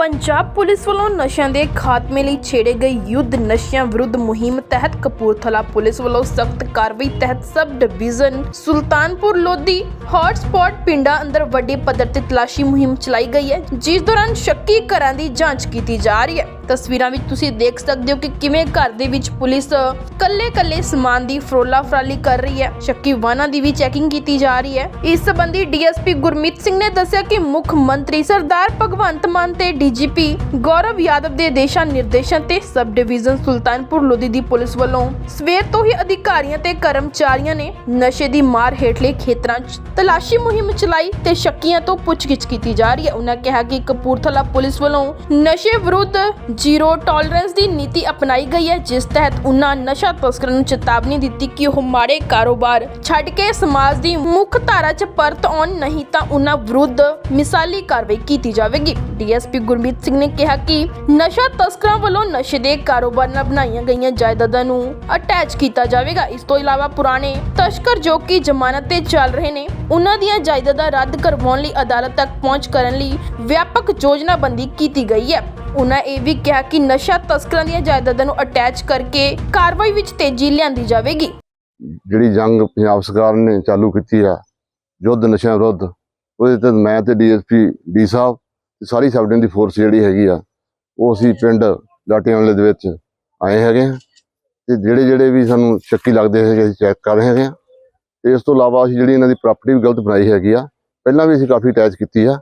Punjab police ਵੱਲੋਂ ਨਸ਼ਿਆਂ ਦੇ ਖਾਤਮੇ ਲਈ ਛੇੜੇ ਗਏ ਯੁੱਧ ਨਸ਼ਿਆਂ ਵਿਰੁੱਧ ਮੁਹਿੰਮ ਤਹਿਤ ਕਪੂਰਥਲਾ ਪੁਲਿਸ ਵੱਲੋਂ ਸਖਤ ਕਾਰਵਾਈ ਤਹਿਤ sub division Sultanpur Lodhi hotspot ਪਿੰਡਾਂ ਅੰਦਰ ਵੱਡੇ ਪੱਧਰ ਤੇ ਤਲਾਸ਼ੀ ਮੁਹਿੰਮ ਚਲਾਈ ਗਈ ਹੈ, ਜਿਸ ਦੌਰਾਨ ਸ਼ੱਕੀ ਘਰਾਂ ਦੀ ਜਾਂਚ ਕੀਤੀ ਜਾ ਰਹੀ ਹੈ। ਤਸਵੀਰਾਂ ਵਿੱਚ ਤੁਸੀਂ ਦੇਖ ਸਕਦੇ ਹੋ ਕਿ ਕਿਵੇਂ ਘਰ ਦੇ ਵਿੱਚ ਪੁਲਿਸ ਕੱਲੇ-ਕੱਲੇ ਸਮਾਨ ਦੀ ਫਰੋਲਾ ਫਰਾਲੀ ਕਰ ਰਹੀ ਹੈ। ਸ਼ੱਕੀ ਵਾਹਨਾਂ ਦੀ ਵੀ ਚੈਕਿੰਗ ਕੀਤੀ ਜਾ ਰਹੀ ਹੈ। ਇਸ ਸੰਬੰਧੀ ਡੀਐਸਪੀ ਗੁਰਮੀਤ ਸਿੰਘ ਨੇ ਦੱਸਿਆ ਕਿ ਮੁੱਖ ਮੰਤਰੀ ਸਰਦਾਰ ਭਗਵੰਤ ਮਾਨ ਤੇ ਡੀਜੀਪੀ ਗੌਰਵ ਯਾਦਵ ਦੇ ਦੇਸ਼ਾਂ ਨਿਰਦੇਸ਼ਾਂ ਤੇ ਸਬ ਡਿਵੀਜ਼ਨ ਸੁਲਤਾਨਪੁਰ ਲੋਧੀ ਦੀ ਪੁਲਿਸ ਵੱਲੋਂ ਸਵੇਰ ਤੋਂ ਹੀ ਅਧਿਕਾਰੀਆਂ ਤੇ ਕਰਮਚਾਰੀਆਂ ਨੇ ਨਸ਼ੇ ਦੀ ਮਾਰ ਹੇਠਲੇ ਖੇਤਰਾਂ 'ਚ ਤਲਾਸ਼ੀ ਮੁਹਿੰਮ ਚਲਾਈ ਤੇ ਸ਼ੱਕੀਆਂ ਤੋਂ ਪੁੱਛਗਿੱਛ ਕੀਤੀ ਜਾ ਰਹੀ ਹੈ। ਉਹਨਾਂ ਕਿਹਾ ਕਿ ਕਪੂਰਥਲਾ ਪੁਲਿਸ ਵੱਲੋਂ ਨਸ਼ੇ ਵਿਰੁੱਧ ਜ਼ੀਰੋ ਟੋਲਰੈਂਸ ਦੀ ਨੀਤੀ ਅਪਣਾਈ ਗਈ ਹੈ, ਜਿਸ ਤਹਿਤ ਉਨ੍ਹਾਂ ਨਸ਼ਾ ਤਸਕਰਾਂ ਨੂੰ ਚੇਤਾਵਨੀ ਦਿੱਤੀ ਕਿ ਉਹ ਮਾੜੇ ਕਾਰੋਬਾਰ ਛੱਡ ਕੇ ਸਮਾਜ ਦੀ ਮੁੱਖ ਧਾਰਾ 'ਚ ਪਰਤ ਆਉਣ, ਨਹੀਂ ਤਾਂ ਉਹਨਾਂ ਵਿਰੁੱਧ ਮਿਸਾਲੀ ਕਾਰਵਾਈ ਕੀਤੀ ਜਾਵੇਗੀ। ਡੀਐਸਪੀ ਗੁਰਮੀਤ ਸਿੰਘ ਨੇ ਕਿਹਾ ਕਿ ਨਸ਼ਾ ਤਸਕਰਾਂ ਵੱਲੋਂ ਨਸ਼ੇ ਦੇ ਕਾਰੋਬਾਰ ਨਾਲ ਬਣਾਈਆਂ ਗਈਆਂ ਜਾਇਦਾਦਾਂ ਨੂੰ ਅਟੈਚ ਕੀਤਾ ਜਾਵੇਗਾ। ਇਸ ਤੋਂ ਇਲਾਵਾ ਪੁਰਾਣੇ ਤਸਕਰ ਜੋ ਕਿ ਜ਼ਮਾਨਤ ਤੇ ਚੱਲ ਰਹੇ ਨੇ ਉਹਨਾਂ ਦੀਆਂ ਜਾਇਦਾਦਾਂ ਰੱਦ ਕਰਵਾਉਣ ਲਈ ਅਦਾਲਤ ਤੱਕ ਪਹੁੰਚ ਕਰਨ ਲਈ ਵਿਆਪਕ ਯੋਜਨਾਬੰਦੀ ਕੀਤੀ ਗਈ ਹੈ। ਉਹਨਾਂ ਇਹ ਵੀ ਕਿਹਾ ਕਿ ਨਸ਼ਾ ਤਸਕਰਾਂ ਦੀਆਂ ਜਾਇਦਾਦਾਂ ਨੂੰ ਅਟੈਚ ਕਰਕੇ ਕਾਰਵਾਈ ਵਿੱਚ ਤੇਜ਼ੀ ਲਿਆਂਦੀ ਜਾਵੇਗੀ। ਜਿਹੜੀ ਜੰਗ ਪੰਜਾਬ ਸਰਕਾਰ ਨੇ ਚਾਲੂ ਕੀਤੀ ਆ ਯੁੱਧ ਨਸ਼ਿਆਂ ਵਿਰੁੱਧ, ਉਹਦੇ ਤੇ ਮੈਂ ਤੇ ਡੀਐਸਪੀ ਡੀ ਸਾਹਿਬ ਤੇ ਸਾਰੀ ਸਬ ਦੀ ਫੋਰਸ ਜਿਹੜੀ ਹੈਗੀ ਆ, ਉਹ ਅਸੀਂ ਪਿੰਡ ਲਾਟੀਆਂ ਦੇ ਵਿੱਚ ਆਏ ਹੈਗੇ ਆ ਤੇ ਜਿਹੜੇ ਜਿਹੜੇ ਵੀ ਸਾਨੂੰ ਸ਼ੱਕੀ ਲੱਗਦੇ ਹੈਗੇ, ਅਸੀਂ ਚੈੱਕ ਕਰ ਰਹੇ ਹੈਗੇ ਆ ਤੇ ਇਸ ਤੋਂ ਇਲਾਵਾ ਅਸੀਂ ਜਿਹੜੀ ਇਹਨਾਂ ਦੀ ਪ੍ਰਾਪਰਟੀ ਵੀ ਗਲਤ ਬਣਾਈ ਹੈਗੀ ਆ, ਪਹਿਲਾਂ ਵੀ ਅਸੀਂ ਕਾਫੀ ਅਟੈਚ ਕੀਤੀ ਆ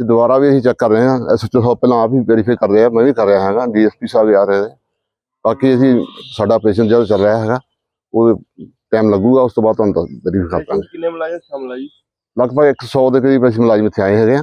ਤੇ ਦੁਬਾਰਾ ਵੀ ਅਸੀਂ ਚੈੱਕ ਕਰ ਰਹੇ ਹਾਂ। ਐਸਐਚਓ ਸਾਹਿਬ ਪਹਿਲਾਂ ਆਪ ਹੀ ਵੈਰੀਫਾਈ ਕਰ ਰਹੇ ਆ ਮੈਂ ਵੀ ਕਰ ਰਿਹਾ ਹੈਗਾ ਡੀਐਸਪੀ ਸਾਹਿਬ ਆ ਰਹੇ ਨੇ। ਬਾਕੀ ਅਸੀਂ ਸਾਡਾ ਆਪਰੇਸ਼ਨ ਜਿਹੜਾ ਚੱਲ ਰਿਹਾ ਹੈਗਾ ਉਹ ਟਾਈਮ ਲੱਗੂਗਾ ਉਸ ਤੋਂ ਬਾਅਦ ਤੁਹਾਨੂੰ ਵੈਰੀਫਾਈ ਕਰ ਦਾਂਗੇ। ਕਿੰਨੇ ਮੁਲਾਜ਼ਮ ਸ਼ਾਮਲ ਆ ਜੀ? ਲਗਭਗ 100 ਦੇ ਕਰੀਬ ਅਸੀਂ ਮੁਲਾਜ਼ਮ ਇੱਥੇ ਆਏ ਹੈਗੇ ਆ।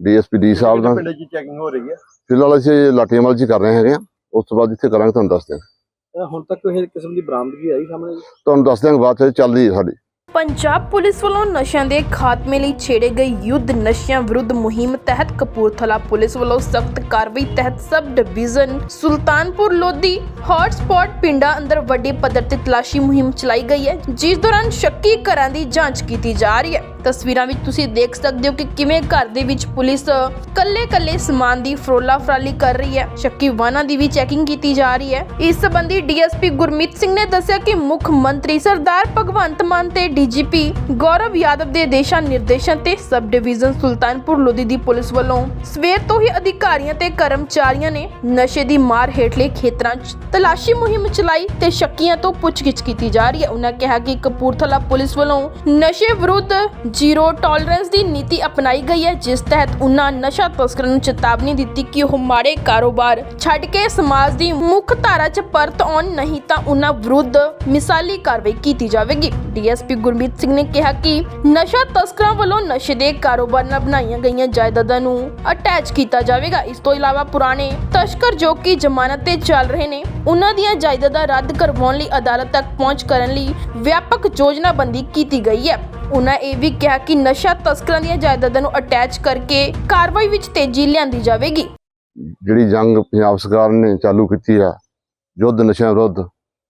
ਡੀਐਸਪੀ ਡੀ ਸਾਹਿਬ ਨਾਲ। ਪਿੰਡ 'ਚ ਚੈਕਿੰਗ ਹੋ ਰਹੀ ਹੈ? ਫਿਲਹਾਲ ਅਸੀਂ ਲਾਟੀਆਂਵਾਲ 'ਚ ਹੀ ਕਰ ਰਹੇ ਹੈਗੇ ਆ। ਉਸ ਤੋਂ ਬਾਅਦ ਜਿੱਥੇ ਕਰਾਂਗੇ ਤੁਹਾਨੂੰ ਦੱਸ ਦਿਆਂਗੇ। ਹੁਣ ਤੱਕ ਇਹ ਕਿਸਮ ਦੀ ਬਰਾਮਦਗੀ ਆਈ ਸਾਹਮਣੇ? ਜੀ ਤੁਹਾਨੂੰ ਦੱਸ ਦਿਆਂਗੇ ਬਾਅਦ 'ਚ ਚੱਲ ਰਹੀ ਹੈ ਸਾਡੀ। ਪੰਜਾਬ ਪੁਲਿਸ ਵੱਲੋਂ ਨਸ਼ਿਆਂ ਦੇ ਖਾਤਮੇ ਲਈ ਛੇੜੇ ਗਏ ਯੁੱਧ ਨਸ਼ਿਆਂ ਵਿਰੁੱਧ ਮੁਹਿੰਮ ਤਹਿਤ ਕਪੂਰਥਲਾ ਪੁਲਿਸ ਵੱਲੋਂ ਸਖਤ ਕਾਰਵਾਈ ਤਹਿਤ sub division Sultanpur Lodhi hotspot ਪਿੰਡਾਂ ਅੰਦਰ ਵੱਡੇ ਪੱਧਰ ਤੇ ਤਲਾਸ਼ੀ ਮੁਹਿੰਮ ਚਲਾਈ ਗਈ ਹੈ, ਜਿਸ ਦੌਰਾਨ ਸ਼ੱਕੀ ਘਰਾਂ ਦੀ ਜਾਂਚ ਕੀਤੀ ਜਾ ਰਹੀ ਹੈ। ਤਸਵੀਰਾਂ ਵਿੱਚ ਤੁਸੀਂ ਦੇਖ ਸਕਦੇ ਹੋ ਕਿ ਕਿਵੇਂ ਘਰ ਦੇ ਵਿੱਚ ਪੁਲਿਸ ਕੱਲੇ-ਕੱਲੇ ਸਮਾਨ ਦੀ ਫਰੋਲਾ ਫਰਾਲੀ ਕਰ ਰਹੀ ਹੈ। ਸ਼ੱਕੀ ਵਾਹਨਾਂ ਦੀ ਵੀ ਚੈਕਿੰਗ ਕੀਤੀ ਜਾ ਰਹੀ ਹੈ। ਇਸ ਸੰਬੰਧੀ ਡੀਐਸਪੀ ਗੁਰਮੀਤ ਸਿੰਘ ਨੇ ਦੱਸਿਆ ਕਿ ਮੁੱਖ ਮੰਤਰੀ ਸਰਦਾਰ ਭਗਵੰਤ ਮਾਨ ਤੇ ਡੀਜੀਪੀ ਗੌਰਵ ਯਾਦਵ ਦੇ ਦੇਸ਼ਾਂ ਨਿਰਦੇਸ਼ਾਂ ਤੇ ਸਬ ਡਿਵੀਜ਼ਨ ਸੁਲਤਾਨਪੁਰ ਲੋਧੀ ਦੀ ਪੁਲਿਸ ਵੱਲੋਂ ਸਵੇਰ ਤੋਂ ਹੀ ਅਧਿਕਾਰੀਆਂ ਤੇ ਕਰਮਚਾਰੀਆਂ ਨੇ ਨਸ਼ੇ ਦੀ ਮਾਰ ਹੇਠਲੇ ਖੇਤਰਾਂ 'ਚ ਤਲਾਸ਼ੀ ਮੁਹਿੰਮ ਚਲਾਈ ਤੇ ਸ਼ੱਕੀਆਂ ਤੋਂ ਪੁੱਛਗਿੱਛ ਕੀਤੀ ਜਾ ਰਹੀ ਹੈ। ਉਹਨਾਂ ਕਿਹਾ ਕਿ ਕਪੂਰਥਲਾ ਪੁਲਿਸ ਵੱਲੋਂ ਨਸ਼ੇ ਵਿਰੁੱਧ ਜ਼ੀਰੋ ਟੋਲਰੈਂਸ ਦੀ ਨੀਤੀ ਅਪਣਾਈ ਗਈ ਹੈ, ਜਿਸ ਤਹਿਤ ਉਹਨਾਂ ਨਸ਼ਾ ਤਸਕਰਾਂ ਨੂੰ ਚੇਤਾਵਨੀ ਦਿੱਤੀ ਕਿ ਉਹ ਮਾੜੇ ਕਾਰੋਬਾਰ ਛੱਡ ਕੇ ਸਮਾਜ ਦੀ ਮੁੱਖ ਧਾਰਾ 'ਚ ਪਰਤ ਆਉਣ, ਨਹੀਂ ਤਾਂ ਉਹਨਾਂ ਵਿਰੁੱਧ ਮਿਸਾਲੀ ਕਾਰਵਾਈ ਕੀਤੀ ਜਾਵੇਗੀ। ਡੀਐਸਪੀ ਗੁਰਮੀਤ ਸਿੰਘ ਨੇ ਕਿਹਾ ਕਿ ਨਸ਼ਾ ਤਸਕਰਾਂ ਵੱਲੋਂ ਨਸ਼ੇ ਦੇ ਕਾਰੋਬਾਰ ਨਾਲ ਬਣਾਈਆਂ ਗਈਆਂ ਜਾਇਦਾਦਾਂ ਨੂੰ ਅਟੈਚ ਕੀਤਾ ਜਾਵੇਗਾ। ਇਸ ਤੋਂ ਇਲਾਵਾ ਪੁਰਾਣੇ ਤਸਕਰ ਜੋ ਕਿ ਜ਼ਮਾਨਤ ਤੇ ਚੱਲ ਰਹੇ ਨੇ, ਉਹਨਾਂ ਦੀਆਂ ਜਾਇਦਾਦਾਂ ਰੱਦ ਕਰਵਾਉਣ ਲਈ ਅਦਾਲਤ ਤੱਕ ਪਹੁੰਚ ਕਰਨ ਲਈ ਵਿਆਪਕ ਯੋਜਨਾਬੰਦੀ ਕੀਤੀ ਗਈ ਹੈ। ਉਹਨਾਂ ਇਹ ਵੀ ਕਿਹਾ ਕਿ ਨਸ਼ਾ ਤਸਕਰਾਂ ਦੀਆਂ ਜਾਇਦਾਦਾਂ ਨੂੰ ਅਟੈਚ ਕਰਕੇ ਕਾਰਵਾਈ ਵਿੱਚ ਤੇਜ਼ੀ ਲਿਆਂਦੀ ਜਾਵੇਗੀ। ਜਿਹੜੀ ਜੰਗ ਪੰਜਾਬ ਸਰਕਾਰ ਨੇ ਚਾਲੂ ਕੀਤੀ ਆ ਯੁੱਧ ਨਸ਼ਿਆਂ ਵਿਰੁੱਧ,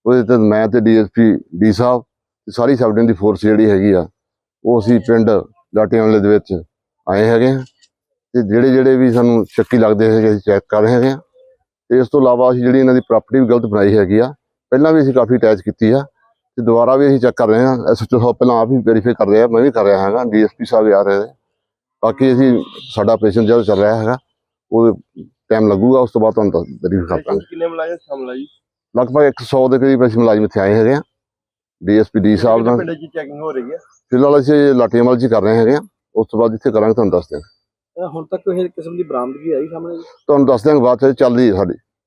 ਉਹਦੇ ਤੇ ਮੈਂ ਤੇ ਡੀਐਸਪੀ ਡੀ ਸਾਹਿਬ ਤੇ ਸਾਰੀ ਸਬ ਦੀ ਫੋਰਸ ਜਿਹੜੀ ਹੈਗੀ ਆ ਉਹ ਅਸੀਂ ਪਿੰਡ ਲਾਟੀਆਂ ਵਾਲੇ ਦੇ ਵਿੱਚ ਆਏ ਹੈਗੇ ਆ ਤੇ ਜਿਹੜੇ ਜਿਹੜੇ ਵੀ ਸਾਨੂੰ ਸ਼ੱਕੀ ਲੱਗਦੇ ਹੈਗੇ ਅਸੀਂ ਚੈੱਕ ਕਰ ਰਹੇ ਹੈਗੇ ਆ ਤੇ ਇਸ ਤੋਂ ਇਲਾਵਾ ਅਸੀਂ ਜਿਹੜੀ ਇਹਨਾਂ ਦੀ ਪ੍ਰਾਪਰਟੀ ਵੀ ਗਲਤ ਬਣਾਈ ਹੈਗੀ ਆ ਪਹਿਲਾਂ ਵੀ ਅਸੀਂ ਕਾਫੀ ਅਟੈਚ ਕੀਤੀ ਆ ਤੇ ਦੁਬਾਰਾ ਵੀ ਅਸੀਂ ਚੈੱਕ ਕਰ ਰਹੇ ਹਾਂ। ਐਸਐਚਓ ਸਾਹਿਬ ਪਹਿਲਾਂ ਆਪ ਹੀ ਵੈਰੀਫਾਈ ਕਰ ਰਹੇ ਆ ਮੈਂ ਵੀ ਕਰ ਰਿਹਾ ਹੈਗਾ ਡੀਐਸਪੀ ਸਾਹਿਬ ਵੀ ਆ ਰਹੇ ਨੇ। ਬਾਕੀ ਅਸੀਂ ਸਾਡਾ ਆਪਰੇਸ਼ਨ ਜਿਹੜਾ ਚੱਲ ਰਿਹਾ ਹੈਗਾ ਉਹ ਟਾਈਮ ਲੱਗੂਗਾ ਉਸ ਤੋਂ ਬਾਅਦ ਤੁਹਾਨੂੰ ਵੈਰੀਫਾਈ ਕਰ ਦਾਂਗੇ। ਕਿੰਨੇ ਮੁਲਾਜ਼ਮ ਸ਼ਾਮਲ ਆ ਜੀ ਲਗਭਗ 100 ਦੇ ਕਰੀਬ ਅਸੀਂ ਮੁਲਾਜ਼ਮ ਇੱਥੇ ਆਏ ਹੈਗੇ ਆ ਡੀਐਸਪੀ ਡੀ ਸਾਹਿਬ ਨਾਲ। ਪਿੰਡ 'ਚ ਚੈਕਿੰਗ ਹੋ ਰਹੀ ਹੈ? ਫਿਲਹਾਲ ਅਸੀਂ ਲਾਟੀਆਂਵਾਲ ਹੀ ਕਰ ਰਹੇ ਹੈਗੇ ਆ ਉਸ ਤੋਂ ਬਾਅਦ ਜਿੱਥੇ ਕਰਾਂਗੇ ਤੁਹਾਨੂੰ ਦੱਸ ਦਿਆਂਗੇ। ਹੁਣ ਤੱਕ ਇਹ ਕਿਸਮ ਦੀ ਬਰਾਮਦਗੀ ਆਈ ਸਾਹਮਣੇ? ਜੀ ਤੁਹਾਨੂੰ ਦੱਸ ਦਿਆਂਗੇ ਬਾਅਦ 'ਚ ਚੱਲ ਰਹੀ ਹੈ ਸਾਡੀ।